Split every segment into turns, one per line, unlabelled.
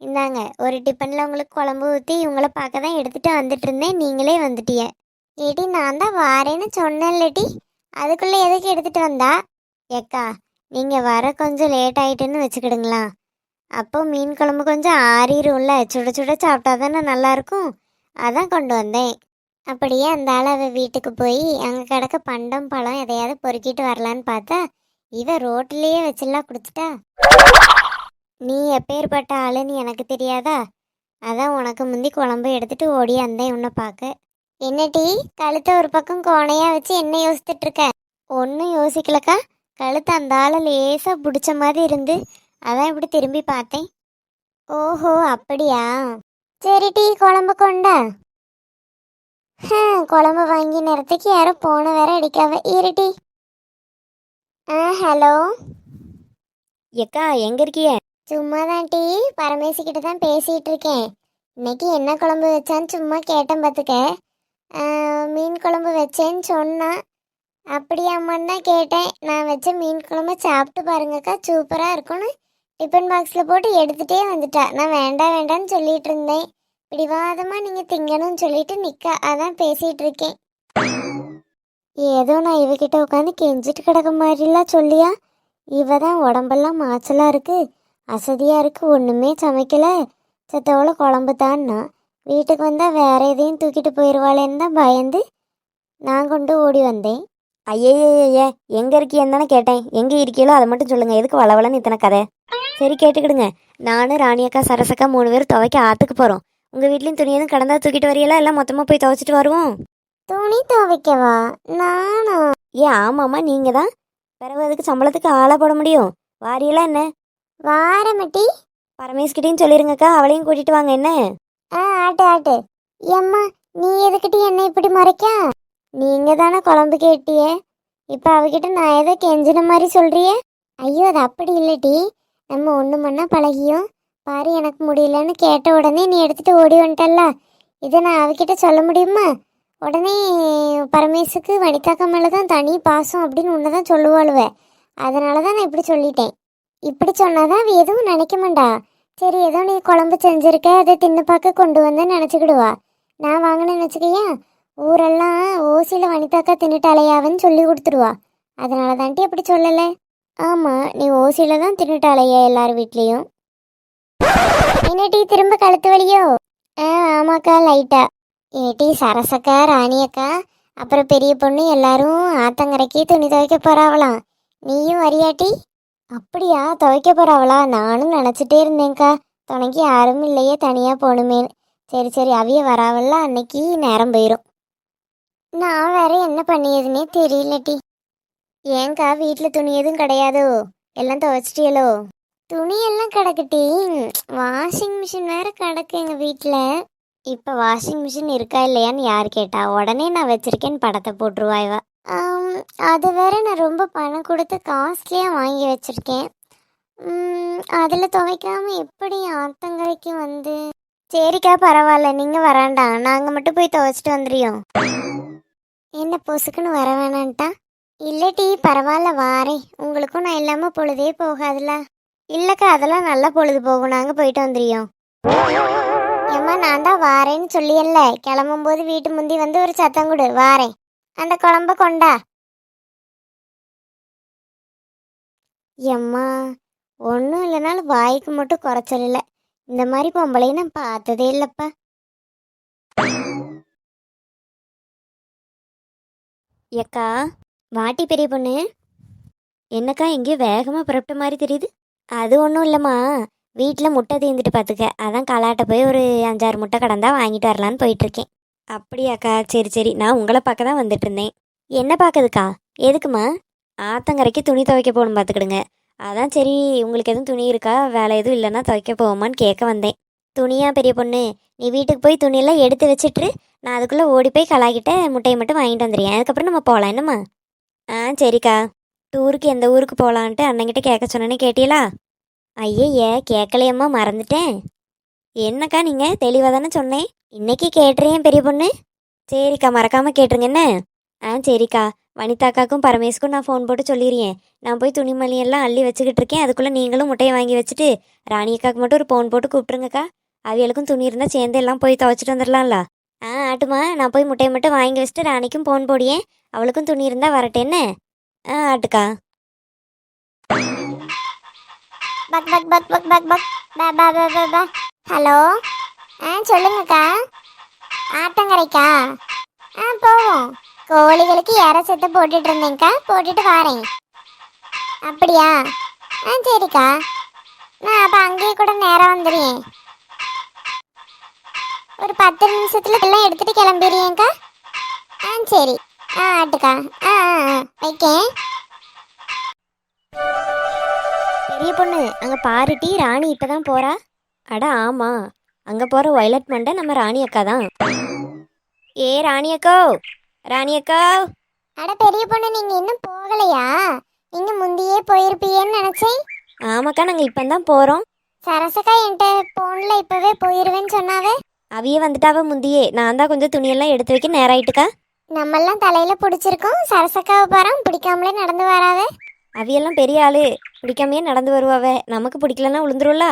இந்தாங்க ஒரு டிஃபனில் உங்களுக்கு குழம்பு ஊற்றி இவங்கள பார்க்க தான் எடுத்துகிட்டு வந்துட்டு இருந்தேன் நீங்களே வந்துட்டிய. ஏடி நான் தான் வாரேன்னு சொன்னேன்லடி. அதுக்குள்ளே எதுக்கு எடுத்துகிட்டு வந்தா? ஏக்கா நீங்கள் வர கொஞ்சம் லேட் ஆகிட்டுன்னு வச்சுக்கிடுங்களா அப்போ மீன் குழம்பு கொஞ்சம் ஆறிரும்ல. சுட சுட சாப்பிட்டா தானே நல்லாயிருக்கும். அதான் கொண்டு வந்தேன். அப்படியே அந்த ஆள் அவள் வீட்டுக்கு போய் அங்கே கிடக்க பண்டம் பழம் எதையாவது பொறுக்கிட்டு வரலான்னு பார்த்தா இவ ரோட்லேயே வச்சிடலாம் கொடுத்துட்டா நீ எப்பேற்பட்ட ஆளுன்னு எனக்கு தெரியாதா? அதான் உனக்கு முந்தி குழம்பு எடுத்துட்டு ஓடி வந்தேன் உன்னை பார்க்க. என்ன டீ? கழுத்தை ஒரு பக்கம் கோணையா வச்சு என்ன யோசித்துட்டு இருக்க ஒன்றும் யோசிக்கலக்கா. கழுத்து அந்த ஆளை லேசா பிடிச்ச மாதிரி இருந்து அதான் இப்படி திரும்பி பார்த்தேன். ஓஹோ அப்படியா? சரி டீ குழம்பு கொண்டா? குழம்பு வாங்கி நேரத்துக்கு யாரும் போன வேற அடிக்காவ இருட்டி ஆ ஹலோ?
எக்கா எங்க இருக்கிய?
சும்மா தான் டீ. பரமேசி தான் பேசிகிட்டு இருக்கேன் இன்னைக்கு என்ன குழம்பு வச்சான்னு சும்மா கேட்டேன் பார்த்துக்க. மீன் குழம்பு வச்சேன்னு சொன்னான் அப்படியாம்மான்னு தான் கேட்டேன். நான் வச்ச மீன் குழம்பு சாப்பிட்டு பாருங்கக்கா சூப்பராக இருக்கும்னு டிஃபன் பாக்ஸில் போட்டு எடுத்துகிட்டே வந்துட்டா. நான் வேண்டாம் வேண்டாம்னு சொல்லிட்டு இருந்தேன் பிடிவாதமாக நீங்கள் திங்கணும்னு சொல்லிட்டு நிற்கா அதான் பேசிகிட்டு இருக்கேன் ஏதோ நான் இவகிட்ட உட்காந்து கெஞ்சிட்டு கிடக்க மாதிரிலாம் சொல்லியா? இவ தான் உடம்பெல்லாம் மாச்சலாக இருக்குது அசதியாக இருக்கு ஒன்றுமே சமைக்கல. செத்தவள குழம்பு தான்னா. வீட்டுக்கு வந்தால் வேற எதையும் தூக்கிட்டு போயிடுவாளேன்னு தான் பயந்து நான் கொண்டு ஓடி வந்தேன்.
ஐயய்யே எங்க இருக்கியன்னு தானே கேட்டேன். எங்க இருக்கீங்களோ அதை மட்டும் சொல்லுங்க. எதுக்கு வளவலன்னு இத்தனை கதை? சரி கேட்டுக்கிடுங்க. நானும் ராணியக்கா சரசக்கா மூணு பேரும் துவைக்க ஆத்துக்கு போறோம். உங்க வீட்லயும் துணி எதுவும் கடந்தா தூக்கிட்டு வரீங்களா எல்லாம் மொத்தமா போய் துவைச்சிட்டு வருவோம்.
துணி துவைக்கவா? நானா?
ஏன் ஆமாம்மா நீங்க தான் பிறகு அதுக்கு சம்பளத்துக்கு ஆளா போட முடியும். வாரியெல்லாம் என்ன?
வாரமட்டி.
பரமேஷ்கிட்டையும் சொல்லிருங்கக்கா அவளையும் கூட்டிட்டு வாங்க என்ன?
ஆ ஆட்டு ஆட்டு. ஏம்மா நீ எதுக்கிட்ட என்ன இப்படி மறைக்கா? நீங்க தானே குழம்பு கேட்டியே. இப்போ அவகிட்ட நான் ஏதோ கெஞ்சின மாதிரி சொல்றியே. ஐயோ அது அப்படி இல்லடி நம்ம ஒன்று மண்ணா பழகியும். பாரு எனக்கு முடியலன்னு கேட்ட உடனே நீ எடுத்துட்டு ஓடி வந்துட்டல்ல. இதை நான் அவகிட்ட சொல்ல முடியுமா? உடனே பரமேசுக்கு வனிதாக்கா மேலே தான் தனி பாசம் அப்படின்னு உன்னை தான் சொல்லுவாளுவே. அதனால தான் நான் இப்படி சொல்லிட்டேன். இப்படி சொன்னாதான் அவ எதுவும் நினைக்க மாட்டா சரி ஏதோ நீ குழம்பு செஞ்சிருக்க அதை தின்னு பார்க்க கொண்டு வந்து நினச்சிக்கிடுவா. நான் வாங்கினேன்னு வச்சுக்கையா ஊரெல்லாம் ஓசியில் வனிதாக்கா தின்னுட்டாளையாவன்னு சொல்லி கொடுத்துருவா. அதனால தான்ட்டி அப்படி சொல்லலை. ஆமாம் நீ ஓசியில் தான் தின்னுட்டாளையா எல்லார் வீட்லேயும். என்னடி திரும்ப கழுத்து வலியோ? ஆ ஆமாக்கா லைட்டா. ஏட்டி சரசக்கா ராணியக்கா அப்புறம் பெரிய பொண்ணு எல்லாரும் ஆத்தங்கரைக்கு துணி துவைக்க போறாவலாம் நீயும் வரியாட்டி? அப்படியா? துவைக்க போகிறாவளா நானும் நினச்சிட்டே இருந்தேன்க்கா. துணைக்கு யாரும் இல்லையே தனியாக போகணுமேன்னு சரி சரி அவிய வராவல்ல அன்னைக்கு நேரம் போயிடும் நான் வேற என்ன பண்ணியதுன்னே தெரியலட்டி ஏன்க்கா வீட்டில் துணி எதுவும் கிடையாதோ? எல்லாம் துவைச்சிட்டியலோ? துணியெல்லாம் கிடக்குட்டி. வாஷிங் மிஷின் வேற கிடக்கு எங்கள் வீட்டில் இப்போ வாஷிங் மிஷின் இருக்கா இல்லையான்னு யார் கேட்டா உடனே நான் வச்சிருக்கேன்னு படத்தை போட்டுருவா இவ. அது வேற நான் ரொம்ப பணம் கொடுத்து காஸ்ட்லியாக வாங்கி வச்சுருக்கேன். அதில் துவைக்காமல் எப்படி ஆத்தங்கரைக்கு வந்து? சரிக்கா பரவாயில்ல நீங்கள் வராண்டா நாங்கள் மட்டும் போய் துவைச்சிட்டு வந்துடுவோம் என்ன பொசுக்குன்னு வர வேணான்ட்டா இல்லட்டி பரவாயில்ல வாரேன். உங்களுக்கும் நான் இல்லாமல் பொழுதே போகாதுல. இல்லைக்கா அதெல்லாம் நல்லா பொழுது போகும். நாங்கள் போயிட்டு வந்துடுவோம் ஏம்மா நான் தான் வாரேன்னு சொல்லியல்ல. கிளம்பும்போது வீட்டு முந்தி வந்து ஒரு சத்தம் கொடு. வாரேன். அந்த குழம்ப கொண்டா. எம்மா ஒன்றும் இல்லைனாலும் வாய்க்கு மட்டும் குறைச்சல் இல்லை இந்த மாதிரி பொம்பளையும் நான் பார்த்ததே இல்லைப்பா.
ஏக்கா வாட்டி பெரிய பொண்ணு. என்னக்கா எங்கேயோ வேகமாக புறப்பட்ட மாதிரி தெரியுது. அது ஒன்றும் இல்லைம்மா. வீட்டில் முட்டை தீர்ந்துட்டு பார்த்துக்க அதான் கலாட்ட போய் ஒரு அஞ்சாறு முட்டை கடந்தா வாங்கிட்டு வரலான்னு போயிட்டுருக்கேன் அப்படியாக்கா? சரி சரி. நான் உங்களை பார்க்க தான் வந்துட்டு இருந்தேன் என்ன பார்க்குதுக்கா எதுக்குமா ஆத்தங்கரைக்கு துணி துவைக்க போகணும் பார்த்துக்கிடுங்க. அதான் சரி. உங்களுக்கு எதுவும் துணி இருக்கா? வேலை எதுவும் இல்லைன்னா துவைக்க போவோமான்னு கேட்க வந்தேன். துணியா பெரிய பொண்ணு? நீ வீட்டுக்கு போய் துணியெல்லாம் எடுத்து வச்சுட்டு நான் அதுக்குள்ளே ஓடி போய் கலாக்கிட்ட முட்டையை மட்டும் வாங்கிட்டு வந்துடுறேன். அதுக்கப்புறம் நம்ம போகலாம். என்னம்மா? ஆ சரிக்கா. டூருக்கு எந்த ஊருக்கு போகலான்ட்டு அண்ணங்கிட்ட கேட்க சொன்னேன்னு கேட்டீங்களா ஐயய்ய கேட்கலையம்மா. மறந்துட்டேன். என்னக்கா நீங்கள் தெளிவாக தானே சொன்னேன். இன்னைக்கு கேட்டுறேன் பெரிய பொண்ணு. சரிக்கா மறக்காமல் கேட்டுருங்க என்ன? ஆ சரிக்கா. வனிதாக்காக்கும் பரமேஷ்க்கும் நான் ஃபோன் போட்டு சொல்லிடுறேன். நான் போய் துணிமணியெல்லாம் அள்ளி வச்சுக்கிட்டு இருக்கேன். அதுக்குள்ளே நீங்களும் முட்டையை வாங்கி வச்சுட்டு ராணி அக்காவுக்கு மட்டும் ஒரு ஃபோன் போட்டு கூப்பிட்ருங்கக்கா அவியலுக்கும் துணி இருந்தால் சேர்ந்து எல்லாம் போய் துவைச்சிட்டு வந்துடலாம்ல ஆ ஆட்டுமா நான் போய் முட்டையை மட்டும் வாங்கி வச்சுட்டு ராணிக்கும் ஃபோன் போடியேன் அவளுக்கும் துணி இருந்தால் வரட்டேன்னு ஆ ஆட்டுக்கா.
பக் பக் பக் பக் பக் பக். பா பா பா பா பா. ஹலோ? ஆ சொல்லுங்கக்கா. ஆட்டங்கரைக்கா ஆ போவோம். கோழிகளுக்கு இற செத்து போட்டுட்டு இருந்தேங்க்கா போட்டுட்டு வரேன். அப்படியா? ஆ சரிக்கா. நான் அப்போ அங்கேயே கூட நேரம் வந்துடுறேன் ஒரு பத்து நிமிஷத்துல எல்லாம் எடுத்துட்டு கிளம்பிடுறேங்க்கா ஆ சரி. ஆ ஆட்டுக்கா. ஆ ஆ ஆ வைக்கேன்.
பெரிய பொண்ணு அங்கே பாருட்டி ராணி இப்போ தான் போகிறா அட ஆமாம் அங்கே போகிற ஒயலட் மண்டை நம்ம ராணி அக்கா தான். ஏ ராணி அக்கோ. ராணி அக்கா.
அட பெரிய பொண்ணு நீங்க இன்னும் போகலையா? நீங்க முந்தியே போயிருப்பீங்கன்னு நினைச்சேன்.
ஆமாக்கா நாங்கள் இப்போ தான் போகிறோம்
சரசக்கா என்கிட்ட போன்ல இப்பவே போயிருவேன்னு சொன்னாவே?
அவிய வந்துட்டாவ முந்தியே. நான் தான் கொஞ்சம் துணியெல்லாம் எடுத்து வைக்க நேரம் ஆயிட்டுக்கா
நம்மெல்லாம் தலையில பிடிச்சிருக்கோம். சரசக்காவை பாரம் பிடிக்காமலே நடந்து வராவே?
அவியெல்லாம் பெரிய ஆளு. பிடிக்காமையே நடந்து வருவாவ. நமக்கு பிடிக்கலன்னா விழுந்துரும்ல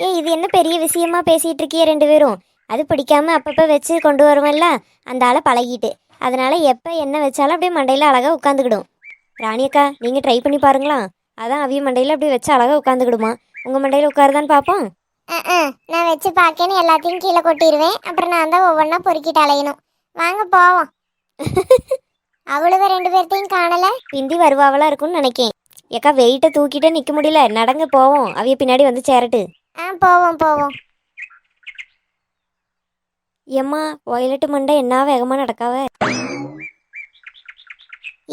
ஏ இது என்ன பெரிய விஷயமா பேசிட்டு இருக்கிய ரெண்டு பேரும்? அது பிடிக்காம அப்பப்போ வச்சு கொண்டு வருவேன்ல? அந்த ஆளை பழகிட்டு. அதனால எப்போ என்ன வச்சாலும் அப்படியே மண்டையில் அழகாக உட்காந்துக்கிடும் ராணி அக்கா நீங்கள் ட்ரை பண்ணி பாருங்களா? அதான் அவிய மண்டையில் அப்படியே வச்சு அழகாக உட்காந்துக்கிடுமா உங்கள் மண்டையில் உட்காருதான்னு பார்ப்போம்.
நான் வச்சு பார்க்கேன்னு எல்லாத்தையும் கீழே கொட்டிடுவேன். அப்புறம் நான் தான் ஒவ்வொன்றா பொறுக்கிட்டு அலையணும். வாங்க போவோம். அவ்வளவு ரெண்டு பேர்த்தையும் காணல.
பிந்தி வருவாவெல்லாம் இருக்கும்னு நினைக்கேன். ஏக்கா வெயிட்டை தூக்கிட்டே நிற்க முடியல. நடங்க போவோம். அவிய பின்னாடி வந்து சேரட்டு.
ஆ போவோம் போவோம்.
ஏம்மா ஒயலட்டு மண்டை என்ன வேகமா நடக்காவ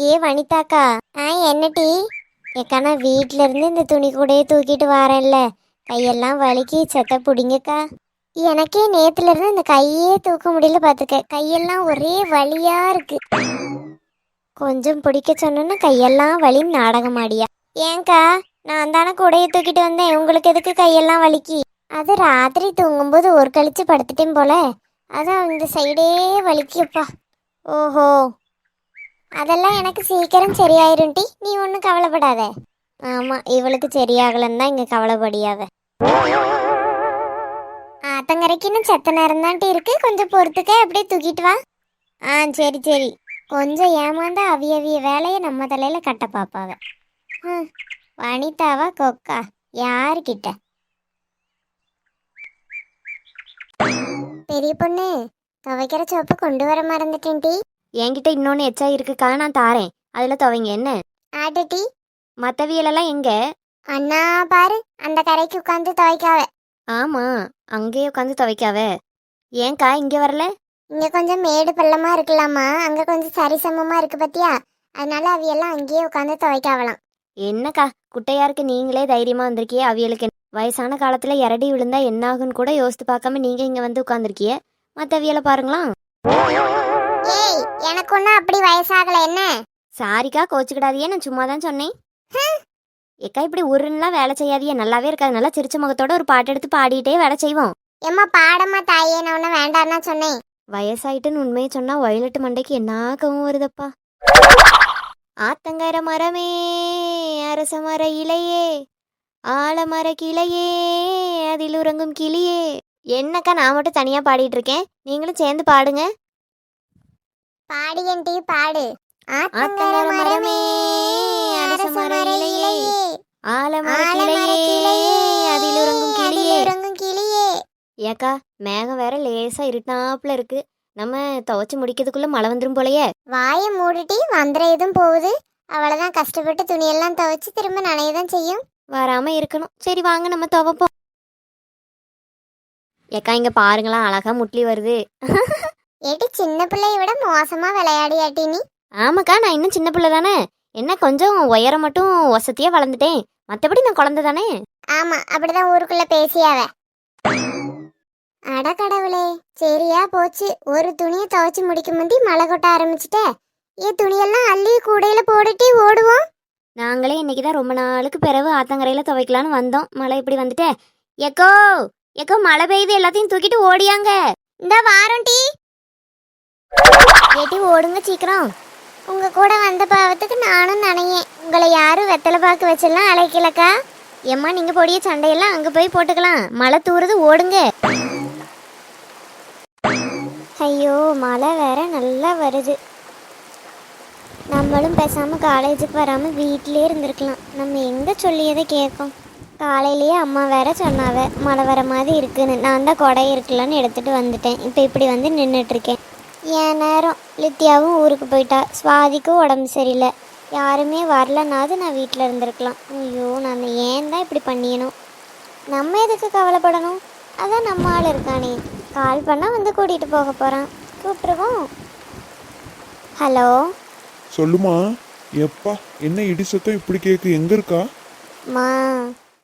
ஏ வனிதாக்கா. ஆ என்னடி ஏக்கா நான் வீட்ல இருந்து இந்த துணி கூடையே தூக்கிட்டு வரேன்ல. கையெல்லாம் வலிக்கி செத்த பிடிங்கக்கா. எனக்கே நேத்துல இருந்து இந்த கையே தூக்க முடியல பார்த்துக்க கையெல்லாம் ஒரே வலியா இருக்கு. கொஞ்சம் பிடிக்க சொன்னோன்னா கையெல்லாம் வலி நாடகமாடியா. ஏன்க்கா நான் தானே கூடையை தூக்கிட்டு வந்தேன். உங்களுக்கு எதுக்கு கையெல்லாம் வலிக்கி? அது ராத்திரி தூங்கும்போது ஒரு கழிச்சு படுத்துட்டேன் போல. அதான் இந்த சைடே வலிக்கப்பா ஓஹோ. அதெல்லாம் எனக்கு சீக்கிரம் சரியாயிரும் டி. நீ ஒன்றும் கவலைப்படாத. ஆமாம் இவளுக்கு சரியாகலன்னு தான் இங்கே கவலைப்படியாத. ஆத்தங்கரைக்கு இன்னும் செத்த நேரம் இருக்கு. கொஞ்சம் பொறுத்துக்க அப்படியே தூக்கிட்டு வா. ஆ சரி சரி. கொஞ்சம் ஏமாந்தா அவிய அவிய வேலையை நம்ம தலையில் கட்ட பார்ப்பாவ ம், வனிதாவா கொக்கா? யாருக்கிட்ட பெரிய பொண்ணு துவைக்கிற சோப்பு கொண்டு வர மறந்துட்டேன் டி.
என்கிட்ட இன்னொன்று எச்சா இருக்குக்கா நான் தாரேன். அதில் துவைங்க என்ன?
ஆட்டு டி.
மற்றவியலெல்லாம் எங்கே?
அண்ணா பாரு அந்த கரைக்கு உட்காந்து துவைக்காவ.
ஆமாம் அங்கேயே உட்காந்து துவைக்காவ. ஏன்க்கா இங்கே வரல?
இங்க கொஞ்சம் மேடு பள்ளமா இருக்கலாமா? அங்க கொஞ்சம் சரிசமமா இருக்கு பத்தியா? அதனால அவியெல்லாம் அங்கேயே உட்காந்து துவைக்காவலாம்.
என்னக்கா குட்டையாருக்கு நீங்களே தைரியமா வந்திருக்கியே அவியலுக்கு? வயசான காலத்துல இரடி விழுந்தா என்ன ஆகுன்னு கூட யோசித்து பார்க்காம நீங்க இங்க வந்து உட்காந்துருக்கிய மற்ற அவியலை பாருங்களா?
ஏய் எனக்கு ஒன்றும் அப்படி வயசாகல. என்ன?
சாரிக்கா கோச்சுக்கிடாதியே நான் சும்மா தான் சொன்னேன். ஏக்கா இப்படி உருன்னுலாம் வேலை செய்யாதியே நல்லாவே இருக்காது. நல்லா சிரிச்ச முகத்தோட ஒரு பாட்டு எடுத்து பாடிட்டே வேலை செய்வோம்.
எம்மா பாடம்மா தாயே நான் ஒன்றும் வேண்டாம்னா சொன்னேன்.
வயசாயிட்டுன்னு உண்மையை சொன்னா வயலட்டு மண்டைக்கு என்ன கவும் வருதப்பா? ஆத்தங்கர மரமே அரச மர இலையே ஆலமர கிளையே அதில் உறங்கும் கிளியே. என்னக்கா நான் மட்டும் தனியா பாடிட்டு இருக்கேன் நீங்களும் சேர்ந்து பாடுங்க.
பாடியன் டீ பாடு.
ஆத்தங்கர மரமே அரச மர இலையே ஆலமர கிளையே அதில் உறங்கும் கிளியே.
உறங்கும் கிளியே.
ஏக்கா மேகம் வேற லேசா இருட்டாப்புல இருக்கு. நம்ம துவைச்சு முடிக்கிறதுக்குள்ள மழை வந்துரும் போலயே.
வாயை மூடிட்டி வந்துட எதுவும் போகுது? அவ்வளோதான் கஷ்டப்பட்டு துணியெல்லாம் துவைச்சு திரும்ப நனைய தான் செய்யும்.
வராம இருக்கணும். சரி வாங்க நம்ம துவைப்போம். ஏக்கா இங்க பாருங்களா அழகா முட்லி வருது.
ஏட்டி சின்ன பிள்ளைய விட மோசமா விளையாடியாட்டி நீ.
ஆமாக்கா நான் இன்னும் சின்ன பிள்ளை தானே. என்ன கொஞ்சம் உயரம் மட்டும் வசதியா வளர்ந்துட்டேன். மற்றபடி நான் குழந்தை தானே.
ஆமா அப்படிதான் ஊருக்குள்ள பேசியாவ. அட கடவுளே சரியா போச்சு. ஒரு துணியை துவைச்சு முடிக்க முந்தி மழை கொட்ட ஆரம்பிச்சிட்ட. ஏன் துணியெல்லாம் அள்ளி கூடையில போட்டுட்டு ஓடுவோம்.
நாங்களே இன்னைக்கு தான் ரொம்ப நாளுக்கு பிறகு ஆத்தங்கரையில் துவைக்கலான்னு வந்தோம். மழை இப்படி வந்துட்டே. எக்கோ எக்கோ மழை பெய்யுது. எல்லாத்தையும் தூக்கிட்டு ஓடியாங்க.
இந்த வாரம் டீ. ஏட்டி ஓடுங்க சீக்கிரம். உங்க கூட வந்த பாவத்துக்கு நானும் நனையேன். உங்களை யாரும் வெத்தலை பாக்கு வச்செல்லாம் அழைக்கலக்கா?
எம்மா நீங்கள் பொடிய சண்டையெல்லாம் அங்கே போய் போட்டுக்கலாம். மழை தூறுது ஓடுங்க.
ஐயோ மழை வேற நல்லா வருது. நம்மளும் பேசாமல் காலேஜுக்கு வராமல் வீட்டிலே இருந்திருக்கலாம். நம்ம எங்கே சொல்லியதை கேட்கும் காலையிலேயே அம்மா வேற சொன்னாவ மழை வர மாதிரி இருக்குன்னு. நான் தான் கொடை இருக்கலான்னு எடுத்துகிட்டு வந்துட்டேன். இப்போ இப்படி வந்து நின்றுட்டு இருக்கேன் என் நேரம். லித்தியாவும் ஊருக்கு போயிட்டா. சுவாதிக்கும் உடம்பு சரியில்லை. யாருமே வரலனாவது நான் வீட்டில் இருந்திருக்கலாம். ஐயோ நான் ஏன் தான் இப்படி பண்ணியணும்? நம்ம எதுக்கு கவலைப்படணும்? அதான் நம்ம ஆள் இருக்கானே. கால் பண்ணால் வந்து கூட்டிகிட்டு போக போகிறான் கூப்பிட்ருவோம் ஹலோ?
சொல்லுமா எப்பா என்ன இடி சத்தம் இப்படி கேக்கு? எங்க இருக்கா?
மா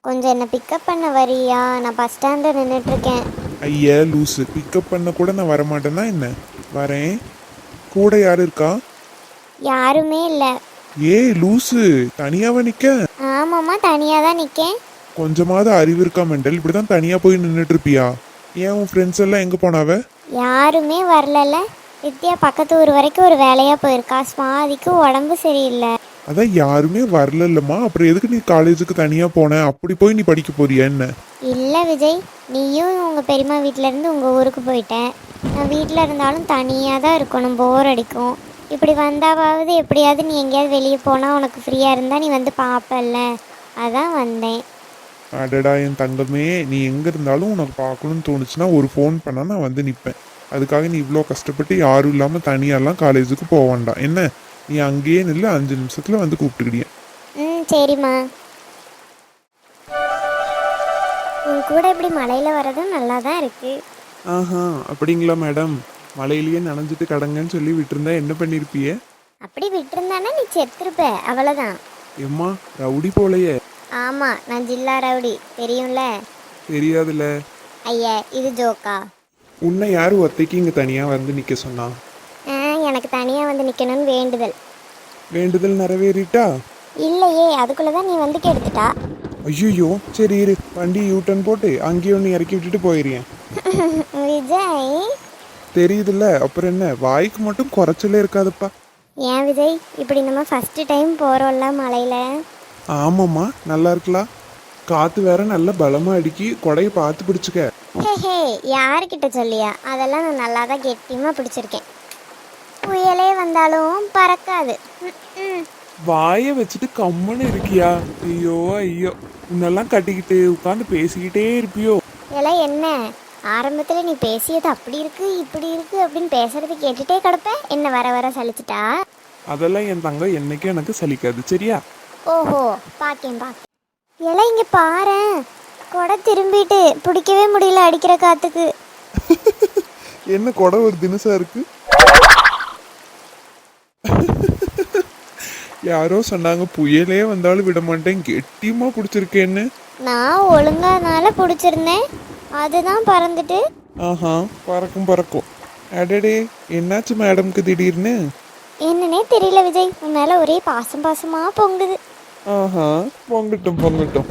கொஞ்சம் என்னை பிக்கப் பண்ண வரியா? நான் பஸ் ஸ்டாண்டில் நின்றுட்டுருக்கேன்
ஐயா லூசு. பிக்கப் பண்ண கூட நான் வரமாட்டேன்னா என்ன? வரேன். கூட யாரு இருக்கா?
யாருமே இல்லை.
ஏய் லூசு தனியாவா நிக்க?
ஆமாம்மா தனியாக தான் நிற்கேன்
கொஞ்சமாவது அறிவு இருக்கா மெண்டல்? இப்படிதான் தனியா போய் நின்றுட்டு இருப்பியா ஏன் உன் ஃப்ரெண்ட்ஸ் எல்லாம் எங்க போனாவ?
யாருமே வரலல்ல. வித்யா பக்கத்து ஊர் வரைக்கும் ஒரு வேலையாக போயிருக்கா. சுவாதிக்கு உடம்பு சரியில்லை.
அதான் யாருமே வரலல்லம்மா. அப்புறம் எதுக்கு நீ காலேஜுக்கு தனியா போன? அப்படி போய் நீ படிக்க போறியா என்ன?
இல்லை விஜய் நீயும் உங்கள் பெரியம்மா வீட்டிலேருந்து உங்கள் ஊருக்கு போயிட்டேன் நான் வீட்டில் இருந்தாலும் தனியாக தான் இருக்கணும். போர் அடிக்கும். இப்படி வந்தாவாவது எப்படியாவது நீ எங்கேயாவது வெளியே போனால் உனக்கு ஃப்ரீயாக இருந்தால் நீ வந்து பார்ப்பல்ல அதான் வந்தேன்.
அடடா என் தங்கமே நீ எங்க இருந்தாலும் உனக்கு பார்க்கணும்னு தோணுச்சுன்னா ஒரு ஃபோன் பண்ணா நான் வந்து நிப்பேன். அதுக்காக நீ இவ்வளோ கஷ்டப்பட்டு யாரும் இல்லாம தனியாலாம் காலேஜுக்கு போக வேண்டாம். என்ன? நீ அங்கேயே நில்லு அஞ்சு நிமிஷத்துல வந்து கூப்பிட்டுக்கிடிய.
ம் சரிம்மா. உன் கூட இப்படி மலையில் வர்றதும் நல்லா தான் இருக்குது
ஆஹா அப்படிங்களா மேடம் மழையிலேயே நனைஞ்சிட்டு கடங்கன்னு சொல்லி விட்டுருந்தா என்ன பண்ணிருப்பிய?
அப்படி விட்டுருந்தானே நீ செத்துருப்ப. அவ்வளோதான்
எம்மா ரவுடி போலையே.
ஆமாம் நான் ஜில்லா ரவுடி. தெரியும்ல?
தெரியாதுல
ஐயா இது ஜோக்கா.
உன்னை யார் ஒத்தைக்கு இங்க தனியா வந்து நிக்க சொன்னா?
ஆ எனக்கு தனியாக வந்து நிற்கணும்னு வேண்டுதல்.
வேண்டுதல் நிறைவேறிட்டா?
இல்லையே அதுக்குள்ளே தான் நீ வந்து கெடுத்துட்டா?
ஐயோ சரி இரு வண்டி யூட்டன் போட்டு அங்கேயே ஒன்று இறக்கி விட்டுட்டு போயிருக்கேன்
விஜய்?
தெரியுதுல்ல அப்புறம் என்ன வாய்க்கு மட்டும் குறைச்சலே இருக்காதுப்பா.
ஏன் விஜய்? இப்படி நம்ம ஃபஸ்ட்டு டைம் போகிறோம்ல மலையில்.
ஆமாம்மா நல்லா இருக்கலாம் காத்து வேற நல்ல பலமா அடிக்கி கொடையை பார்த்து பிடிச்சுக்க.
ஹே யாருக்கிட்ட சொல்லியா? அதெல்லாம் நான் நல்லா தான் கெட்டியமாக பிடிச்சிருக்கேன். புயலே வந்தாலும் பறக்காது.
வாயை வச்சுட்டு கம்முன்னு இருக்கியா? ஐயோ ஐயோ. உன்னெல்லாம் கட்டிக்கிட்டு உட்காந்து பேசிக்கிட்டே இருப்பியோ.
இதெல்லாம் என்ன? ஆரம்பத்தில் நீ பேசியது அப்படி இருக்கு இப்படி இருக்கு அப்படின்னு பேசுறது கேட்டுட்டே கிடப்ப? என்ன வர வர சலிச்சிட்டா?
அதெல்லாம் என் தங்கம் என்னைக்கும் எனக்கு சலிக்காது சரியா?
ஓஹோ பாக்கேன் பாக்கேன். எல்லாம் இங்கே பாரேன் கொடை திரும்பிட்டு பிடிக்கவே முடியல அடிக்கிற காத்துக்கு.
என்ன கொடை ஒரு தினசா இருக்கு? யாரோ சொன்னாங்க புயலே வந்தாலும் விட மாட்டேன். கெட்டியமா பிடிச்சிருக்கேன்னு
நான் ஒழுங்கானால பிடிச்சிருந்தேன். அதுதான் பறந்துட்டு.
ஆஹா பறக்கும் பறக்கும். அடடே என்னாச்சு மேடம்க்கு திடீர்னு?
என்னன்னே தெரியல விஜய். உன் மேல ஒரே பாசம் பாசமா பொங்குது.
ആഹാ പൊങ്ങട്ടും പൊങ്ങട്ടും